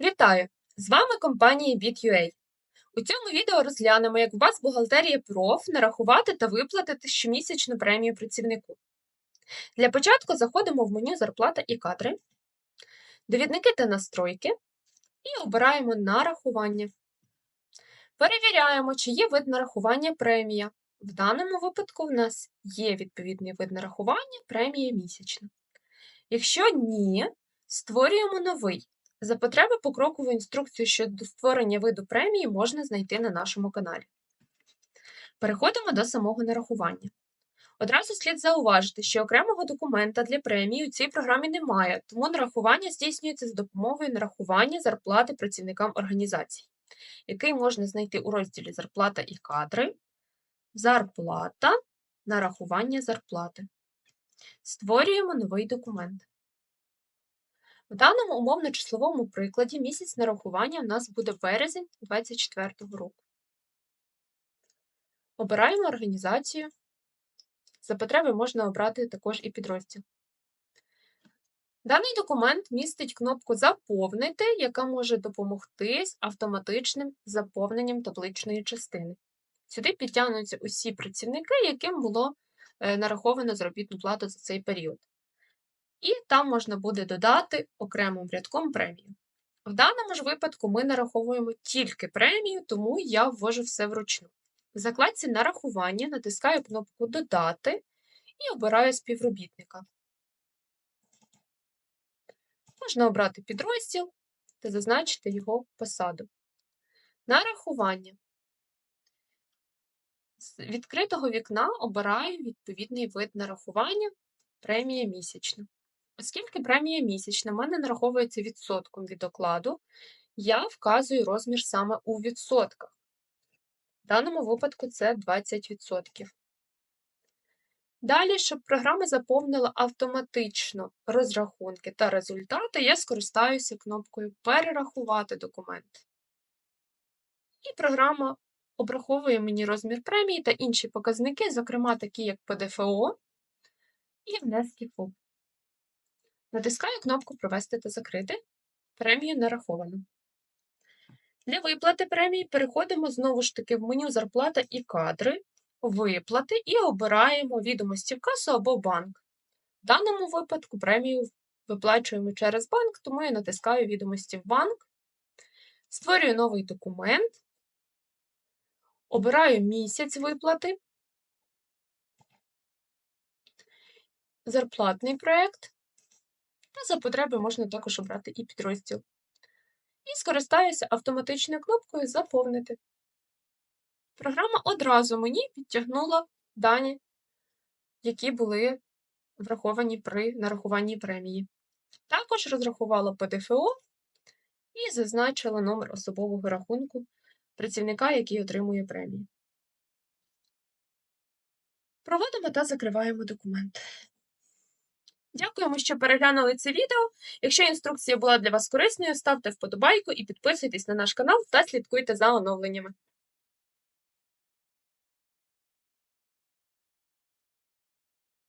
Вітаю! З вами компанія BitUA. У цьому відео розглянемо, як в вас бухгалтерія проф нарахувати та виплатити щомісячну премію працівнику. Для початку заходимо в меню Зарплата і кадри, довідники та настройки і обираємо Нарахування. Перевіряємо, чи є вид нарахування премія. В даному випадку в нас є відповідний вид нарахування премія місячна. Якщо ні, створюємо новий. За потреби покрокову інструкцію щодо створення виду премії можна знайти на нашому каналі. Переходимо до самого нарахування. Одразу слід зауважити, що окремого документа для премії у цій програмі немає, тому нарахування здійснюється з допомогою нарахування зарплати працівникам організацій, який можна знайти у розділі Зарплата і кадри, Зарплата, нарахування зарплати. Створюємо новий документ. В даному умовно-числовому прикладі місяць нарахування у нас буде березень 2024 року. Обираємо організацію. За потреби можна обрати також і підрозділ. Даний документ містить кнопку Заповнити, яка може допомогти з автоматичним заповненням табличної частини. Сюди підтягнуться усі працівники, яким було е, нараховано заробітну плату за цей період. І там можна буде додати окремим рядком премію. В даному ж випадку ми нараховуємо тільки премію, тому я ввожу все вручну. В закладці нарахування натискаю кнопку Додати і обираю співробітника. Можна обрати підрозділ та зазначити його посаду. Нарахування. З відкритого вікна обираю відповідний вид нарахування премія місячна. Оскільки премія місячна в мене нараховується відсотком від окладу, я вказую розмір саме у відсотках. В даному випадку це 20%. Далі, щоб програма заповнила автоматично розрахунки та результати, я скористаюся кнопкою Перерахувати документ. І програма обраховує мені розмір премії та інші показники, зокрема такі як ПДФО і внески ФОП. Натискаю кнопку Провести та закрити. Премію нараховано. Для виплати премії переходимо знову ж таки в меню Зарплата і кадри, виплати і обираємо відомості в касу або банк. В даному випадку премію виплачуємо через банк, тому я натискаю відомості в банк, створюю новий документ, обираю місяць виплати, зарплатний проєкт. Та за потреби можна також обрати і підрозділ. І скористаюся автоматичною кнопкою Заповнити. Програма одразу мені підтягнула дані, які були враховані при нарахуванні премії. Також розрахувала ПДФО і зазначила номер особового рахунку працівника, який отримує премію. Проводимо та закриваємо документ. Дякуємо, що переглянули це відео. Якщо інструкція була для вас корисною, ставте вподобайку і підписуйтесь на наш канал та слідкуйте за оновленнями.